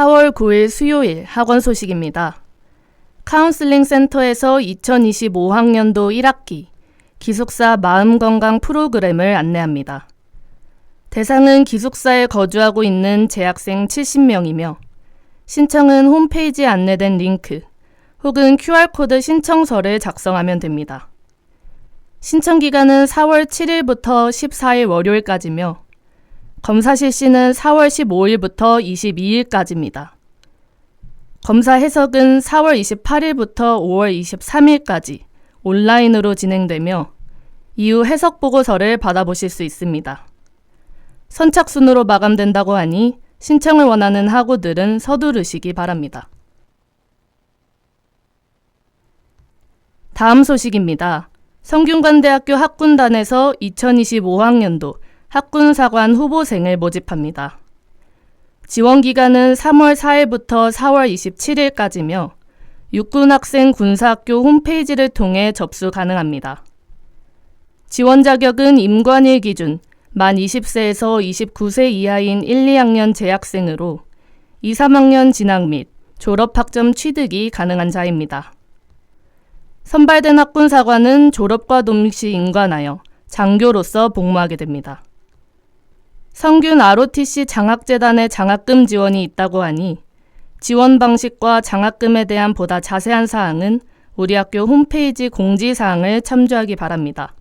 4월 9일 수요일 학원 소식입니다. 카운슬링 센터에서 2025학년도 1학기 기숙사 마음건강 프로그램을 안내합니다. 대상은 기숙사에 거주하고 있는 재학생 70명이며 신청은 홈페이지에 안내된 링크 혹은 QR코드 신청서를 작성하면 됩니다. 신청 기간은 4월 7일부터 14일 월요일까지며 검사 실시는 4월 15일부터 22일까지입니다. 검사 해석은 4월 28일부터 5월 23일까지 온라인으로 진행되며 이후 해석 보고서를 받아보실 수 있습니다. 선착순으로 마감된다고 하니 신청을 원하는 학우들은 서두르시기 바랍니다. 다음 소식입니다. 성균관대학교 학군단에서 2025학년도 학군사관 후보생을 모집합니다. 지원 기간은 3월 4일부터 4월 27일까지며 육군학생 군사학교 홈페이지를 통해 접수 가능합니다. 지원 자격은 임관일 기준 만 20세에서 29세 이하인 1, 2학년 재학생으로 2, 3학년 진학 및 졸업 학점 취득이 가능한 자입니다. 선발된 학군사관은 졸업과 동시 인관하여 장교로서 복무하게 됩니다. 성균 ROTC 장학재단의 장학금 지원이 있다고 하니 지원 방식과 장학금에 대한 보다 자세한 사항은 우리 학교 홈페이지 공지사항을 참조하기 바랍니다.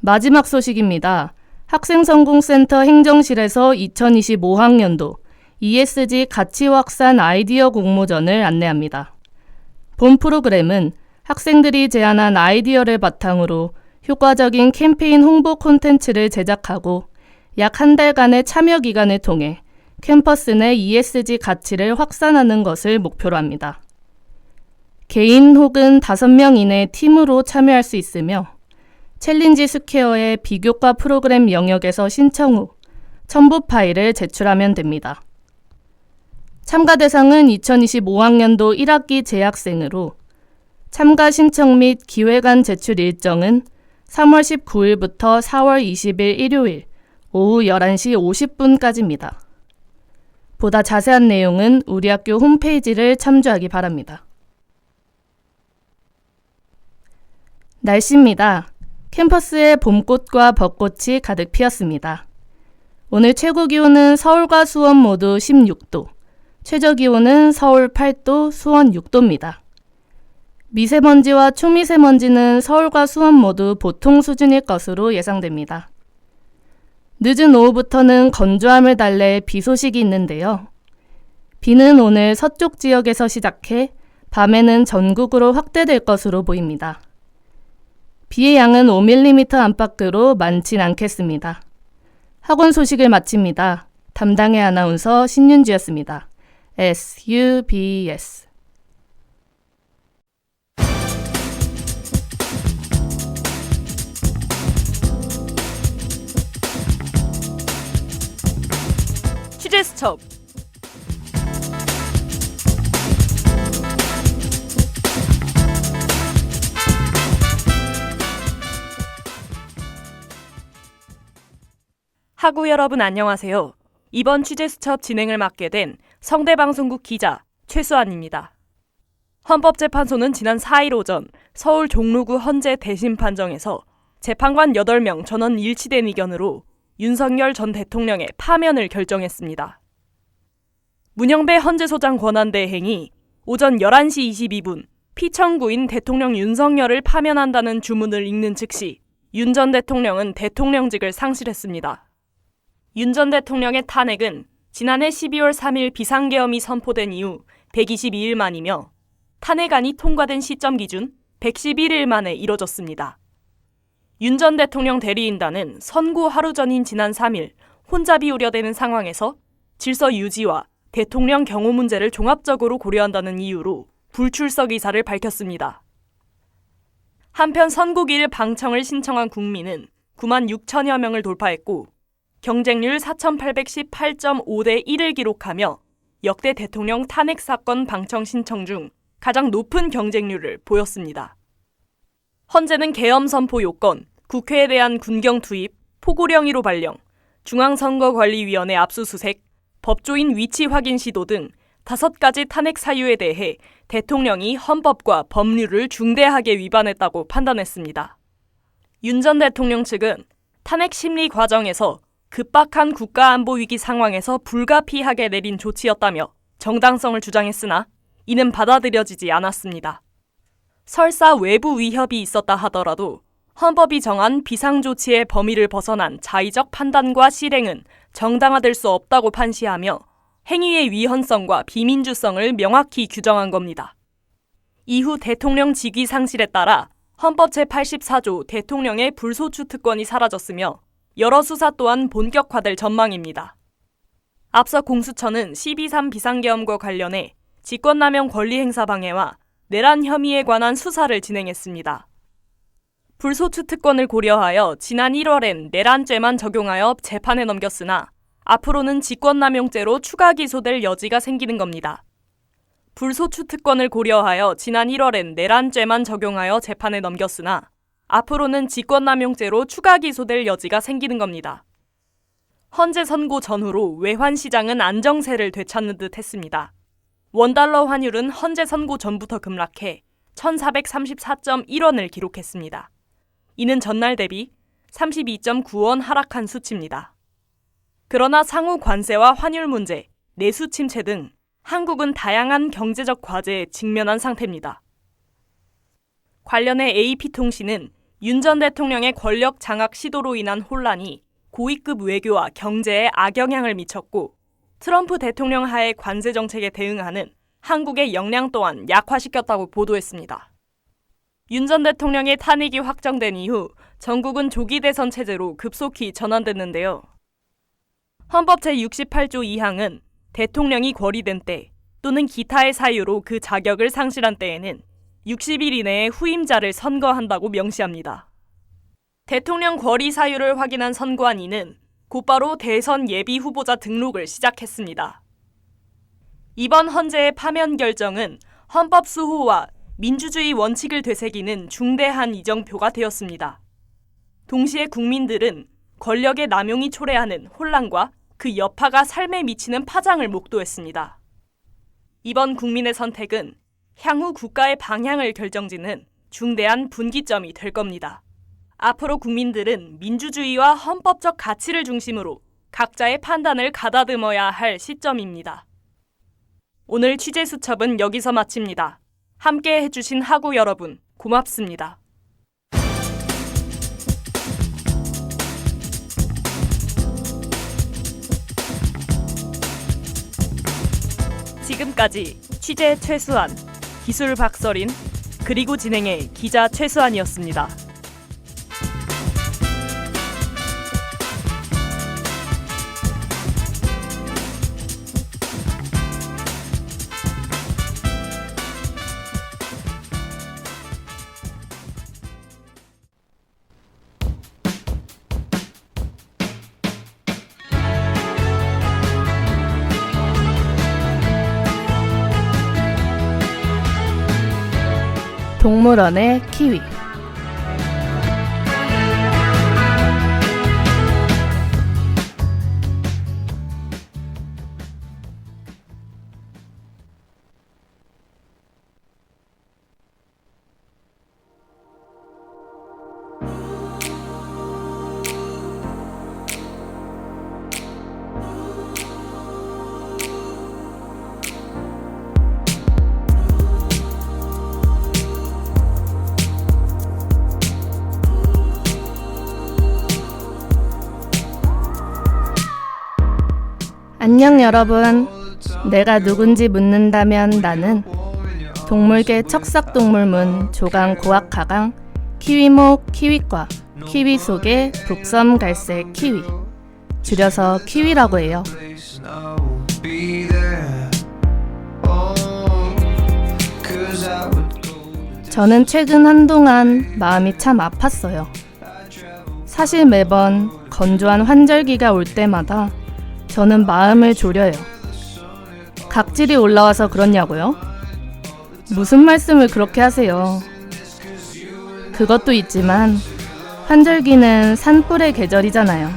마지막 소식입니다. 학생성공센터 행정실에서 2025학년도 ESG 가치 확산 아이디어 공모전을 안내합니다. 본 프로그램은 학생들이 제안한 아이디어를 바탕으로 효과적인 캠페인 홍보 콘텐츠를 제작하고 약 한 달간의 참여 기간을 통해 캠퍼스 내 ESG 가치를 확산하는 것을 목표로 합니다. 개인 혹은 5명 이내 팀으로 참여할 수 있으며 챌린지 스퀘어의 비교과 프로그램 영역에서 신청 후 첨부 파일을 제출하면 됩니다. 참가 대상은 2025학년도 1학기 재학생으로 참가 신청 및 기획안 제출 일정은 3월 19일부터 4월 20일 일요일 오후 11시 50분까지입니다. 보다 자세한 내용은 우리 학교 홈페이지를 참조하기 바랍니다. 날씨입니다. 캠퍼스에 봄꽃과 벚꽃이 가득 피었습니다. 오늘 최고 기온은 서울과 수원 모두 16도, 최저 기온은 서울 8도, 수원 6도입니다. 미세먼지와 초미세먼지는 서울과 수원 모두 보통 수준일 것으로 예상됩니다. 늦은 오후부터는 건조함을 달래 비 소식이 있는데요. 비는 오늘 서쪽 지역에서 시작해 밤에는 전국으로 확대될 것으로 보입니다. 비의 양은 5mm 안팎으로 많진 않겠습니다. 학원 소식을 마칩니다. 담당의 아나운서 신윤주였습니다. SUBS 스톱. 하구 여러분 안녕하세요. 이번 취재 수첩 진행을 맡게 된 성대방송국 기자 최수환입니다. 헌법재판소는 지난 4일 오전 서울 종로구 헌재 대심 판정에서 재판관 8명 전원 일치된 의견으로 윤석열 전 대통령의 파면을 결정했습니다. 문영배 헌재소장 권한대 행이 오전 11시 22분 피청구인 대통령 윤석열을 파면한다는 주문을 읽는 즉시 윤 전 대통령은 대통령직을 상실했습니다. 윤 전 대통령의 탄핵은 지난해 12월 3일 비상계엄이 선포된 이후 122일 만이며 탄핵안이 통과된 시점 기준 111일 만에 이뤄졌습니다. 윤 전 대통령 대리인단은 선고 하루 전인 지난 3일 혼잡이 우려되는 상황에서 질서 유지와 대통령 경호 문제를 종합적으로 고려한다는 이유로 불출석 의사를 밝혔습니다. 한편 선고기일 방청을 신청한 국민은 9만 6천여 명을 돌파했고 경쟁률 4,818.5대 1을 기록하며 역대 대통령 탄핵 사건 방청 신청 중 가장 높은 경쟁률을 보였습니다. 헌재는 계엄 선포 요건, 국회에 대한 군경 투입, 포고령의로 발령, 중앙선거관리위원회 압수수색, 법조인 위치 확인 시도 등 다섯 가지 탄핵 사유에 대해 대통령이 헌법과 법률을 중대하게 위반했다고 판단했습니다. 윤 전 대통령 측은 탄핵 심리 과정에서 급박한 국가안보 위기 상황에서 불가피하게 내린 조치였다며 정당성을 주장했으나 이는 받아들여지지 않았습니다. 설사 외부 위협이 있었다 하더라도 헌법이 정한 비상조치의 범위를 벗어난 자의적 판단과 실행은 정당화될 수 없다고 판시하며 행위의 위헌성과 비민주성을 명확히 규정한 겁니다. 이후 대통령 직위 상실에 따라 헌법 제84조 대통령의 불소추 특권이 사라졌으며 여러 수사 또한 본격화될 전망입니다. 앞서 공수처는 12.3 비상계엄과 관련해 직권남용 권리행사 방해와 내란 혐의에 관한 수사를 진행했습니다. 불소추 특권을 고려하여 지난 1월엔 내란죄만 적용하여 재판에 넘겼으나 앞으로는 직권남용죄로 추가 기소될 여지가 생기는 겁니다. 불소추 특권을 고려하여 지난 1월엔 내란죄만 적용하여 재판에 넘겼으나 앞으로는 직권남용죄로 추가 기소될 여지가 생기는 겁니다. 헌재 선고 전후로 외환 시장은 안정세를 되찾는 듯 했습니다. 원달러 환율은 헌재 선고 전부터 급락해 1434.1원을 기록했습니다. 이는 전날 대비 32.9원 하락한 수치입니다. 그러나 상호 관세와 환율 문제, 내수 침체 등 한국은 다양한 경제적 과제에 직면한 상태입니다. 관련해 AP통신은 윤 전 대통령의 권력 장악 시도로 인한 혼란이 고위급 외교와 경제에 악영향을 미쳤고 트럼프 대통령 하의 관세 정책에 대응하는 한국의 역량 또한 약화시켰다고 보도했습니다. 윤 전 대통령의 탄핵이 확정된 이후 전국은 조기 대선 체제로 급속히 전환됐는데요. 헌법 제68조 2항은 대통령이 거리된 때 또는 기타의 사유로 그 자격을 상실한 때에는 60일 이내에 후임자를 선거한다고 명시합니다. 대통령 거리 사유를 확인한 선관위는 곧바로 대선 예비 후보자 등록을 시작했습니다. 이번 헌재의 파면 결정은 헌법 수호와 민주주의 원칙을 되새기는 중대한 이정표가 되었습니다. 동시에 국민들은 권력의 남용이 초래하는 혼란과 그 여파가 삶에 미치는 파장을 목도했습니다. 이번 국민의 선택은 향후 국가의 방향을 결정짓는 중대한 분기점이 될 겁니다. 앞으로 국민들은 민주주의와 헌법적 가치를 중심으로 각자의 판단을 가다듬어야 할 시점입니다. 오늘 취재 수첩은 여기서 마칩니다. 함께 해주신 하구 여러분, 고맙습니다. 지금까지 취재 최수환, 기술 박서린, 그리고 진행의 기자 최수환이었습니다. 동물원의 키위 안녕 여러분. 내가 누군지 묻는다면 나는 동물계 척삭동물문 조강 고학하강 키위목 키위과 키위 속의 북섬 갈색 키위 줄여서 키위라고 해요. 저는 최근 한동안 마음이 참 아팠어요. 사실 매번 건조한 환절기가 올 때마다 저는 마음을 졸여요. 각질이 올라와서 그렇냐고요? 무슨 말씀을 그렇게 하세요? 그것도 있지만 환절기는 산불의 계절이잖아요.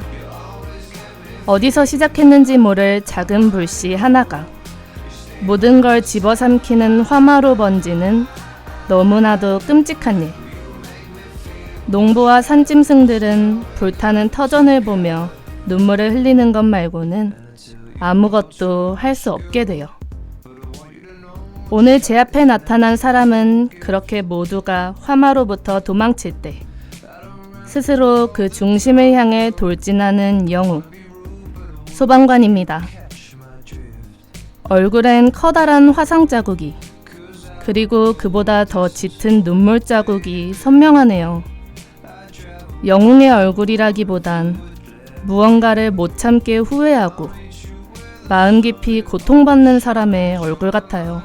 어디서 시작했는지 모를 작은 불씨 하나가 모든 걸 집어삼키는 화마로 번지는 너무나도 끔찍한 일. 농부와 산짐승들은 불타는 터전을 보며 눈물을 흘리는 것 말고는 아무것도 할 수 없게 돼요. 오늘 제 앞에 나타난 사람은 그렇게 모두가 화마로부터 도망칠 때 스스로 그 중심을 향해 돌진하는 영웅 소방관입니다. 얼굴엔 커다란 화상 자국이 그리고 그보다 더 짙은 눈물 자국이 선명하네요. 영웅의 얼굴이라기보단 무언가를 못 참게 후회하고 마음 깊이 고통받는 사람의 얼굴 같아요.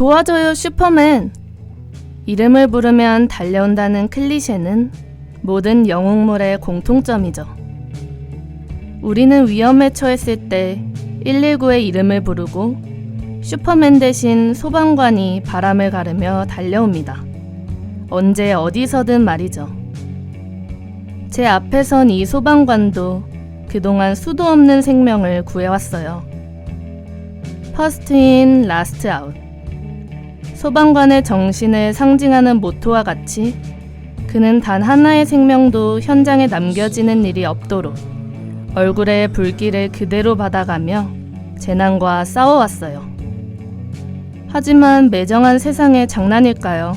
도와줘요, 슈퍼맨! 이름을 부르면 달려온다는 클리셰는 모든 영웅물의 공통점이죠. 우리는 위험에 처했을 때 119의 이름을 부르고 슈퍼맨 대신 소방관이 바람을 가르며 달려옵니다. 언제 어디서든 말이죠. 제 앞에 선 이 소방관도 그동안 수도 없는 생명을 구해왔어요. 퍼스트 인, 라스트 아웃. 소방관의 정신을 상징하는 모토와 같이 그는 단 하나의 생명도 현장에 남겨지는 일이 없도록 얼굴에 불길을 그대로 받아가며 재난과 싸워왔어요. 하지만 매정한 세상의 장난일까요?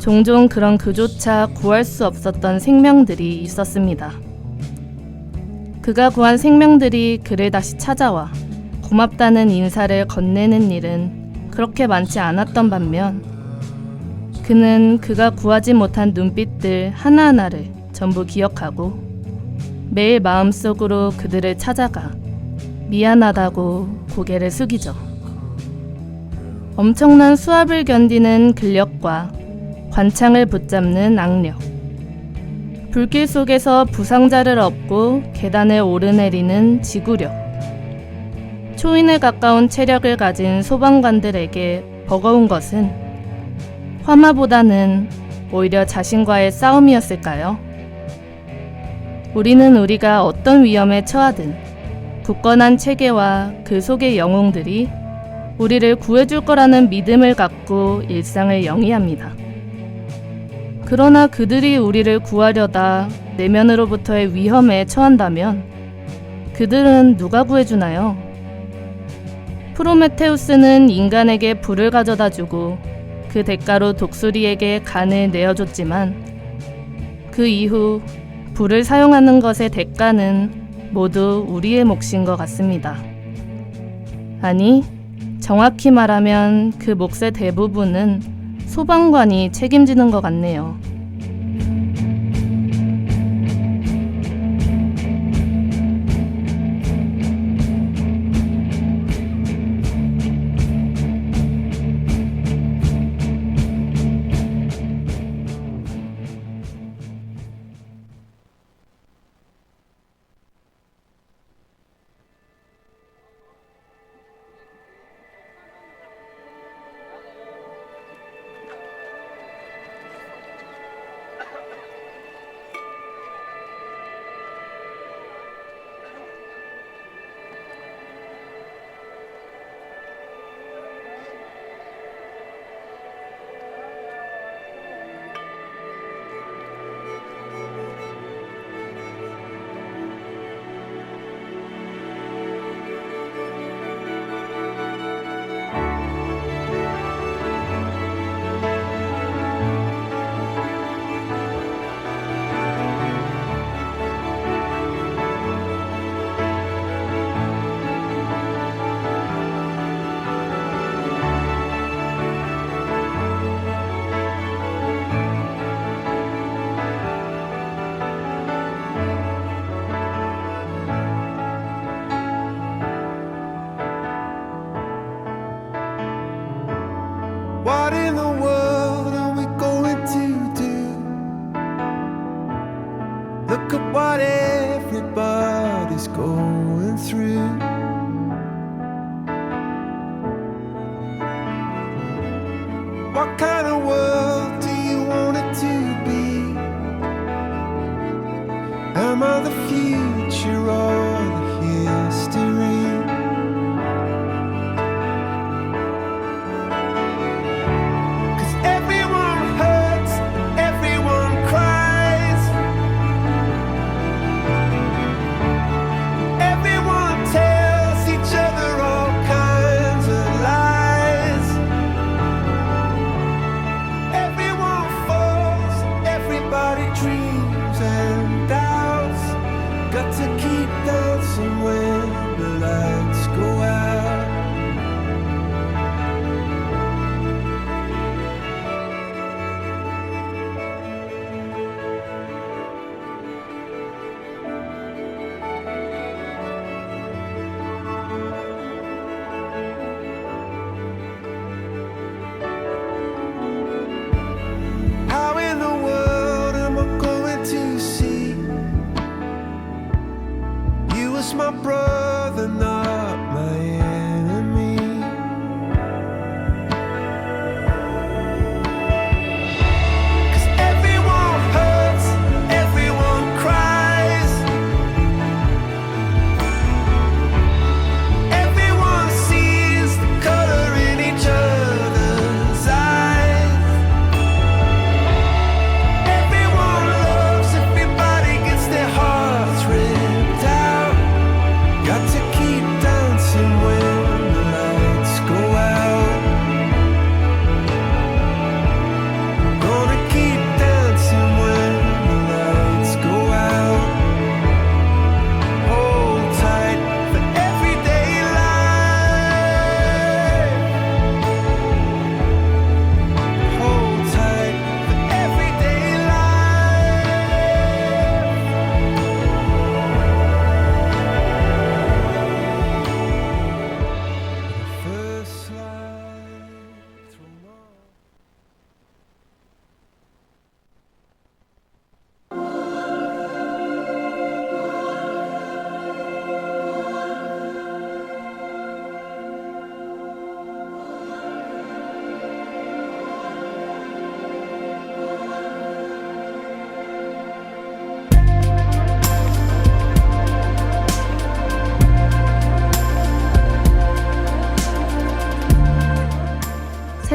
종종 그런 그조차 구할 수 없었던 생명들이 있었습니다. 그가 구한 생명들이 그를 다시 찾아와 고맙다는 인사를 건네는 일은 그렇게 많지 않았던 반면 그는 그가 구하지 못한 눈빛들 하나하나를 전부 기억하고 매일 마음속으로 그들을 찾아가 미안하다고 고개를 숙이죠. 엄청난 수압을 견디는 근력과 관창을 붙잡는 악력. 불길 속에서 부상자를 업고 계단을 오르내리는 지구력. 초인에 가까운 체력을 가진 소방관들에게 버거운 것은 화마보다는 오히려 자신과의 싸움이었을까요? 우리는 우리가 어떤 위험에 처하든 굳건한 체계와 그 속의 영웅들이 우리를 구해줄 거라는 믿음을 갖고 일상을 영위합니다. 그러나 그들이 우리를 구하려다 내면으로부터의 위험에 처한다면 그들은 누가 구해주나요? 프로메테우스는 인간에게 불을 가져다 주고 그 대가로 독수리에게 간을 내어줬지만 그 이후 불을 사용하는 것의 대가는 모두 우리의 몫인 것 같습니다. 아니, 정확히 말하면 그 몫의 대부분은 소방관이 책임지는 것 같네요. go.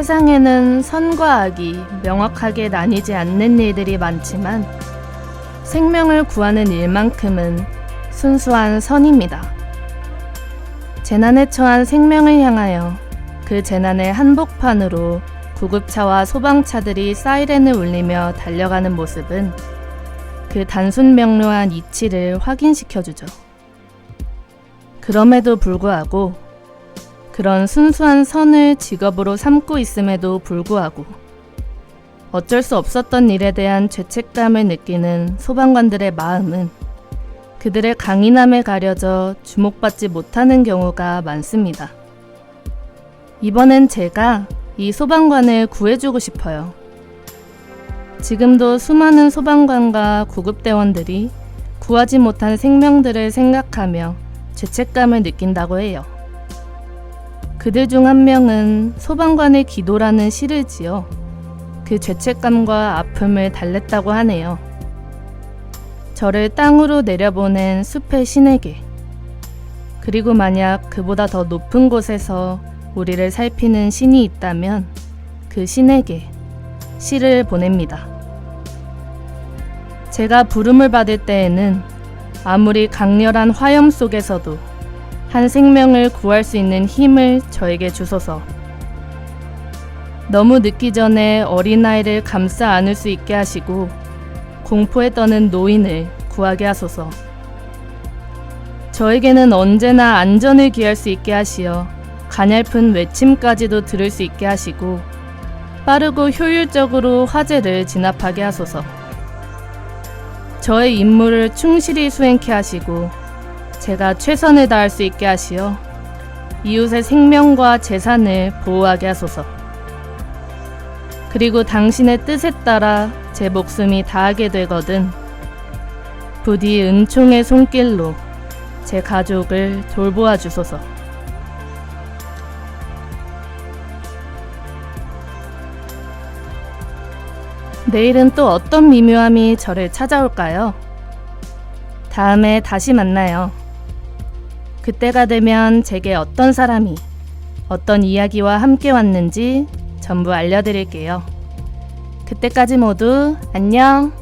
세상에는 선과 악이 명확하게 나뉘지 않는 일들이 많지만 생명을 구하는 일만큼은 순수한 선입니다. 재난에 처한 생명을 향하여 그 재난의 한복판으로 구급차와 소방차들이 사이렌을 울리며 달려가는 모습은 그 단순 명료한 이치를 확인시켜주죠. 그럼에도 불구하고 그런 순수한 선을 직업으로 삼고 있음에도 불구하고 어쩔 수 없었던 일에 대한 죄책감을 느끼는 소방관들의 마음은 그들의 강인함에 가려져 주목받지 못하는 경우가 많습니다. 이번엔 제가 이 소방관을 구해주고 싶어요. 지금도 수많은 소방관과 구급대원들이 구하지 못한 생명들을 생각하며 죄책감을 느낀다고 해요. 그들 중 한 명은 소방관의 기도라는 시를 지어 그 죄책감과 아픔을 달랬다고 하네요. 저를 땅으로 내려보낸 숲의 신에게 그리고 만약 그보다 더 높은 곳에서 우리를 살피는 신이 있다면 그 신에게 시를 보냅니다. 제가 부름을 받을 때에는 아무리 강렬한 화염 속에서도 한 생명을 구할 수 있는 힘을 저에게 주소서. 너무 늦기 전에 어린아이를 감싸 안을 수 있게 하시고 공포에 떠는 노인을 구하게 하소서. 저에게는 언제나 안전을 기할 수 있게 하시어 가냘픈 외침까지도 들을 수 있게 하시고 빠르고 효율적으로 화재를 진압하게 하소서. 저의 임무를 충실히 수행케 하시고 제가 최선을 다할 수 있게 하시어 이웃의 생명과 재산을 보호하게 하소서. 그리고 당신의 뜻에 따라 제 목숨이 다하게 되거든 부디 은총의 손길로 제 가족을 돌보아 주소서. 내일은 또 어떤 미묘함이 저를 찾아올까요? 다음에 다시 만나요. 그때가 되면 제게 어떤 사람이 어떤 이야기와 함께 왔는지 전부 알려드릴게요. 그때까지 모두 안녕!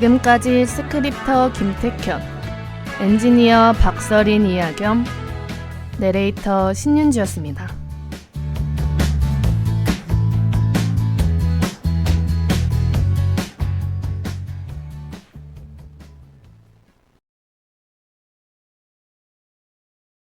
지금까지 스크립터 김택현, 엔지니어 박서린 이하겸, 내레이터 신윤주였습니다.